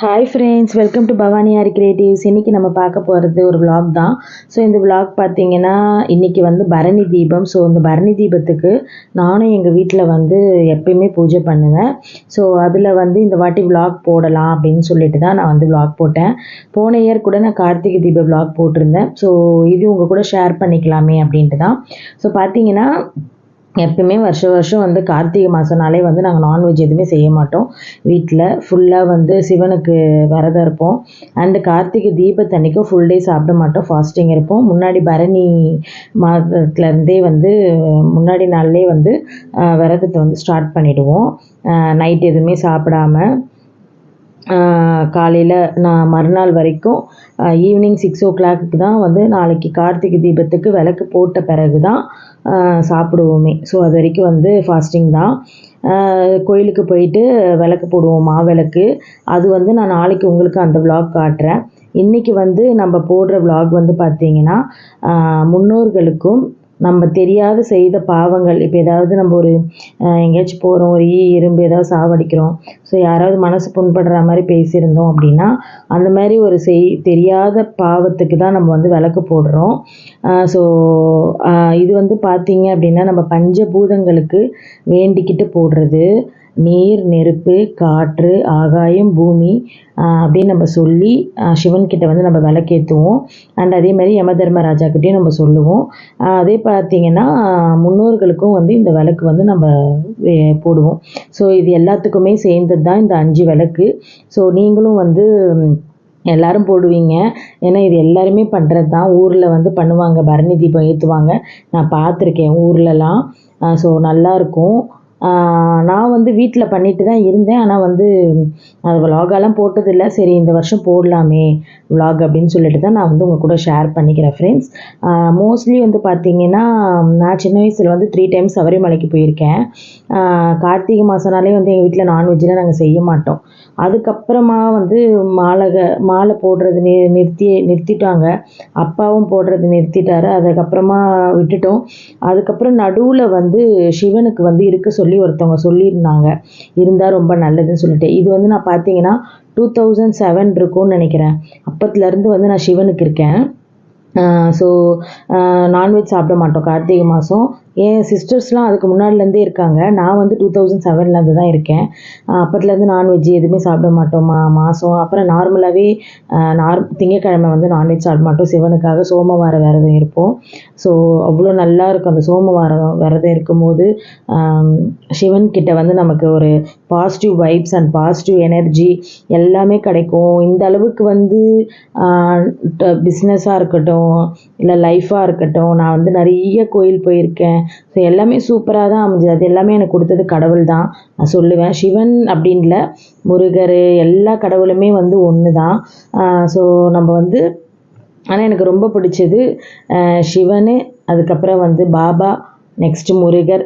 Hi friends welcome to Bhavani R creatives இன்றைக்கி நம்ம பார்க்க போகிறது ஒரு vlog தான். ஸோ இந்த vlog பார்த்தீங்கன்னா இன்றைக்கி வந்து பரணி தீபம். ஸோ இந்த பரணி தீபத்துக்கு நானும் எங்கள் வீட்டில் வந்து எப்பயுமே பூஜை பண்ணுவேன். ஸோ அதில் வந்து இந்த வாட்டி vlog போடலாம் அப்படின்னு சொல்லிட்டு தான் நான் வந்து vlog போட்டேன். போன இயர் கூட நான் கார்த்திகை தீப vlog போட்டிருந்தேன். ஸோ இது உங்கள் கூட ஷேர் பண்ணிக்கலாமே அப்படின்ட்டு தான். ஸோ பார்த்தீங்கன்னா எப்பயுமே வருஷம் வருஷம் வந்து கார்த்திகை மாதம்னாலே வந்து நாங்கள் நான்வெஜ் எதுவுமே செய்ய மாட்டோம். வீட்டில் ஃபுல்லாக வந்து சிவனுக்கு விரதம் இருப்போம். அண்டு கார்த்திகை தீபத்தன்னைக்கும் ஃபுல் டே சாப்பிட மாட்டோம். ஃபாஸ்டிங் இருப்போம். முன்னாடி பரணி மாதத்துலேருந்தே வந்து முன்னாடி நாள்லேயே வந்து விரதத்தை வந்து ஸ்டார்ட் பண்ணிவிடுவோம் நைட் எதுவுமே சாப்பிடாம. காலையில் நான் மறுநாள் வரைக்கும் ஈவினிங் சிக்ஸ் ஓ கிளாக்கு தான் வந்து நாளைக்கு கார்த்திகை தீபத்துக்கு விளக்கு போட்ட பிறகு தான் சாப்பிடுவோமே. ஸோ அது வரைக்கும் வந்து ஃபாஸ்டிங் தான். கோயிலுக்கு போயிட்டு விளக்கு போடுவோம் மாவிளக்கு அது வந்து நான் நாளைக்கு உங்களுக்கு அந்த vlog காட்டுறேன். இன்றைக்கி வந்து நம்ம போடுற vlog வந்து பார்த்திங்கன்னா முன்னோர்களுக்கும் நம்ம தெரியாத செய்த பாவங்கள். இப்போ ஏதாவது நம்ம ஒரு எங்கேயாச்சும் போகிறோம் ஒரு ஈ எறும்பு ஏதாவது சாவடிக்கிறோம். ஸோ யாராவது மனசு புண்படுற மாதிரி பேசியிருந்தோம் அப்படின்னா அந்த மாதிரி ஒரு செய் தெரியாத பாவத்துக்கு தான் நம்ம வந்து விளக்கு போடுறோம். ஸோ இது வந்து பார்த்தீங்க அப்படின்னா நம்ம பஞ்சபூதங்களுக்கு வேண்டிக்கிட்டு போடுறது. நீர் நெருப்பு காற்று ஆகாயம் பூமி அப்படின்னு நம்ம சொல்லி சிவன்கிட்ட வந்து நம்ம விளக்கேற்றுவோம் அண்ட் அதே மாதிரி யம தர்மராஜாக்கிட்டையும் நம்ம சொல்லுவோம். அதே பார்த்தீங்கன்னா முன்னோர்களுக்கும் வந்து இந்த விளக்கு வந்து நம்ம போடுவோம். ஸோ இது எல்லாத்துக்குமே சேர்ந்தது தான் இந்த அஞ்சு விளக்கு. ஸோ நீங்களும் வந்து எல்லாரும் போடுவீங்க. ஏன்னா இது எல்லாருமே பண்ணுறது தான். ஊரில் வந்து பண்ணுவாங்க. பரணி தீபம் ஏற்றுவாங்க நான் பார்த்துருக்கேன் ஊர்லலாம். ஸோ நல்லாயிருக்கும் நான் வந்து வீட்டில் பண்ணிட்டு தான் இருந்தேன். ஆனால் வந்து அது விலாகெல்லாம் போட்டதில்லை. சரி இந்த வருஷம் போடலாமே விலாக் அப்படின்னு சொல்லிட்டு தான் நான் வந்து உங்கள் கூட ஷேர் பண்ணிக்கிறேன் ஃப்ரெண்ட்ஸ் மோஸ்ட்லி வந்து பார்த்தீங்கன்னா நான் சின்ன வயசில் வந்து த்ரீ டைம்ஸ் சபரிமலைக்கு போயிருக்கேன். கார்த்திகை மாதம்னாலே வந்து எங்கள் வீட்டில் நான்வெஜ்லாம் நாங்கள் செய்ய மாட்டோம். அதுக்கப்புறமா வந்து மாலை மாலை போடுறது நி நிறுத்தி நிறுத்திட்டாங்க. அப்பாவும் போடுறது நிறுத்திட்டாரு. அதுக்கப்புறமா விட்டுட்டோம். அதுக்கப்புறம் நடுவில் வந்து சிவனுக்கு வந்து இருக்க சொல்லி ஒருத்தவங்க சொல்லியிருந்தாங்க. இருந்தால் ரொம்ப நல்லதுன்னு சொல்லிட்டு. இது வந்து நான் பார்த்தீங்கன்னா டூ தௌசண்ட் செவன் இருக்கும்னு நினைக்கிறேன். அப்பத்துலேருந்து வந்து நான் சிவனுக்கு இருக்கேன். ஸோ நான்வெஜ் சாப்பிட மாட்டோம். கார்த்திகை மாதம் என் சிஸ்டர்ஸ்லாம் அதுக்கு முன்னாடிலேருந்தே இருக்காங்க. நான் வந்து டூ தௌசண்ட் செவன்லேருந்து தான் இருக்கேன். ஆஹ் நான்வெஜ் எதுவுமே சாப்பிட மாட்டோம்? மா மாதம் அப்புறம் நார்மலாகவே நார் திங்கக்கிழமை வந்து நான்வெஜ் சாப்பிட மாட்டோம். சிவனுக்காக சோமவார விரதம் இருப்போம். ஸோ அவ்வளோ நல்லா இருக்கும் அந்த சோமவாரம் விரதம் இருக்கும்போது சிவன்கிட்ட சிவன் வந்து நமக்கு ஒரு positive vibes and positive energy எல்லாமே கிடைக்கும். இந்த அளவுக்கு வந்து பிஸ்னஸாக இருக்கட்டும் இல்லை லைஃபாக இருக்கட்டும் நான் வந்து நிறைய கோயில் போயிருக்கேன். ஸோ எல்லாமே சூப்பராக தான் அமைஞ்சது. அது எல்லாமே எனக்கு கொடுத்தது கடவுள் தான். நான் சொல்லுவேன். சிவன் அப்படின்ல முருகர் எல்லா கடவுளுமே வந்து ஒன்று தான். ஸோ நம்ம வந்து ஆனால் எனக்கு ரொம்ப பிடிச்சது சிவனு அதுக்கப்புறம் வந்து பாபா நெக்ஸ்ட்டு முருகர்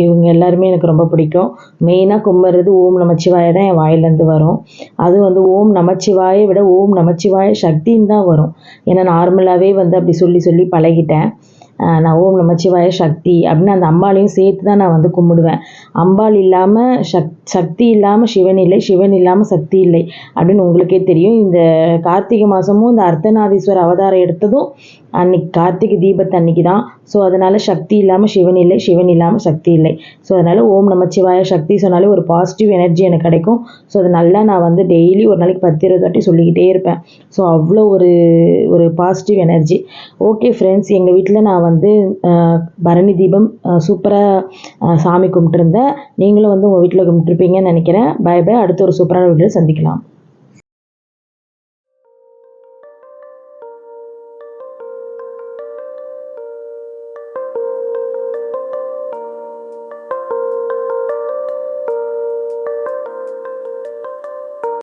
இவங்க எல்லாருமே எனக்கு ரொம்ப பிடிக்கும். மெயினாக கும்பிட்றது ஓம் நமச்சிவாய தான் என் வாயிலேருந்து வரும். அது வந்து ஓம் நமச்சிவாயை விட ஓம் நமச்சிவாய சக்தின்னு தான் வரும். ஏன்னா நார்மலாகவே வந்து அப்படி சொல்லி சொல்லி பழகிட்டேன். நான் ஓம் நமச்சிவாய சக்தி அப்படின்னு அந்த அம்பாளையும் சேர்த்து தான் நான் வந்து கும்பிடுவேன். அம்பாள் இல்லாமல் சக் சக்தி இல்லாமல் சிவன் இல்லை சிவன் இல்லாமல் சக்தி இல்லை அப்படின்னு உங்களுக்கே தெரியும். இந்த கார்த்திகை மாதமும் இந்த அர்த்தநாதீஸ்வரர் அவதாரம் எடுத்ததும் அன்னைக்கு கார்த்திகை தீபத்து அன்னைக்கு தான். ஸோ அதனால் சக்தி இல்லாமல் சிவன் இல்லை சிவன் இல்லாமல் சக்தி இல்லை. ஸோ அதனால் ஓம் நமச்சிவாய சக்தி சொன்னாலே ஒரு பாசிட்டிவ் எனர்ஜி எனக்கு கிடைக்கும். ஸோ அது நல்லா நான் வந்து டெய்லி ஒரு நாளைக்கு பத்து இருபது வாட்டி சொல்லிக்கிட்டே இருப்பேன். ஸோ அவ்வளோ ஒரு ஒரு பாசிட்டிவ் எனர்ஜி ஓகே ஃப்ரெண்ட்ஸ் எங்கள் வீட்டில் நான் வந்து வந்து பரணி தீபம் சூப்பராக சாமி கும்பிட்டுருந்தேன். நீங்களும் வந்து உங்கள் வீட்டில் கும்பிட்டுருப்பீங்கன்னு நினைக்கிறேன். பை பை அடுத்த ஒரு சூப்பரான வீடியோ சந்திக்கலாம்.